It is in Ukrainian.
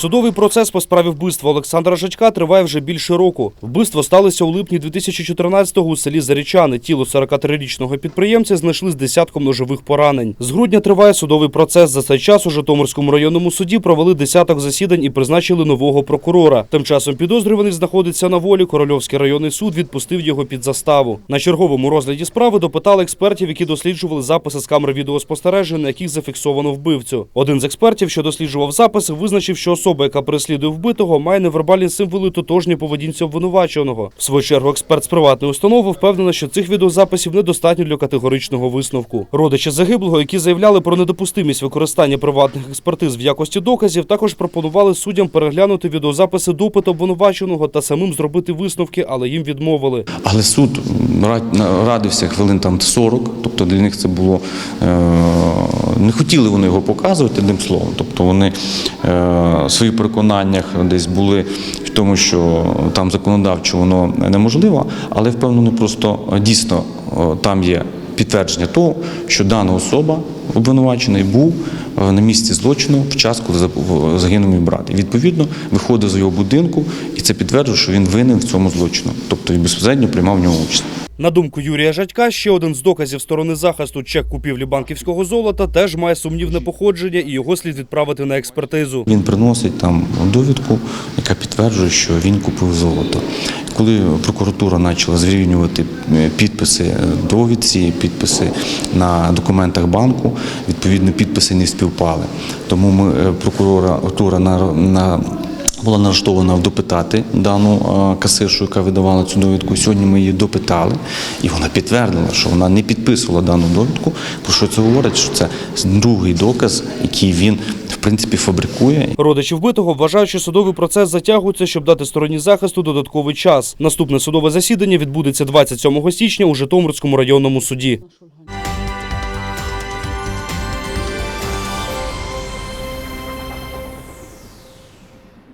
Судовий процес по справі вбивства Олександра Жачка триває вже більше року. Вбивство сталося у липні 2014-го у селі Зарічани. Тіло 43-річного підприємця знайшли з десятком ножових поранень. З грудня триває судовий процес. За цей час у Житомирському районному суді провели десяток засідань і призначили нового прокурора. Тим часом підозрюваний знаходиться на волі. Корольовський районний суд відпустив його під заставу. На черговому розгляді справи допитали експертів, які досліджували записи з камер відеоспостереження, на яких зафіксовано вбивцю. Один з експертів, що досліджував записи, визначив, що особа, яка переслідує вбитого, має невербальні символи тотожні поведінці обвинуваченого. В свою чергу, експерт з приватної установи впевнена, що цих відеозаписів недостатньо для категоричного висновку. Родичі загиблого, які заявляли про недопустимість використання приватних експертиз в якості доказів, також пропонували суддям переглянути відеозаписи допиту обвинуваченого та самим зробити висновки, але їм відмовили. Але суд рад- радився хвилин там 40, тобто для них це було е, не хотіли вони його показувати одним словом. Тобто вони е, своїх переконаннях десь були в тому, що там законодавчо воно неможливо, але впевнено, просто е, дійсно е, там є підтвердження того, що дана особа обвинувачений був е, на місці злочину в час, коли загинув мій брат. І відповідно виходив з його будинку, і це підтверджує, що він винен в цьому злочину, тобто він безпосередньо приймав в нього участь. На думку Юрія Жадька, ще один з доказів сторони захисту чек купівлі банківського золота теж має сумнівне походження, і його слід відправити на експертизу. Він приносить там довідку, яка підтверджує, що він купив золото. Коли прокуратура почала зрівнювати е, підписи е, довідці, підписи на документах банку, відповідно підписи не співпали. Тому ми е, прокуратура на, на була налаштована допитати дану е, касиршу, яка видавала цю довідку. Сьогодні ми її допитали, і вона підтвердила, що вона не підписувала дану довідку. Про що це говорить? Що це другий доказ, який він в принципі фабрикує. Родичі вбитого вважають, що судовий процес затягується, щоб дати стороні захисту додатковий час. Наступне судове засідання відбудеться 27 січня у Житомирському районному суді.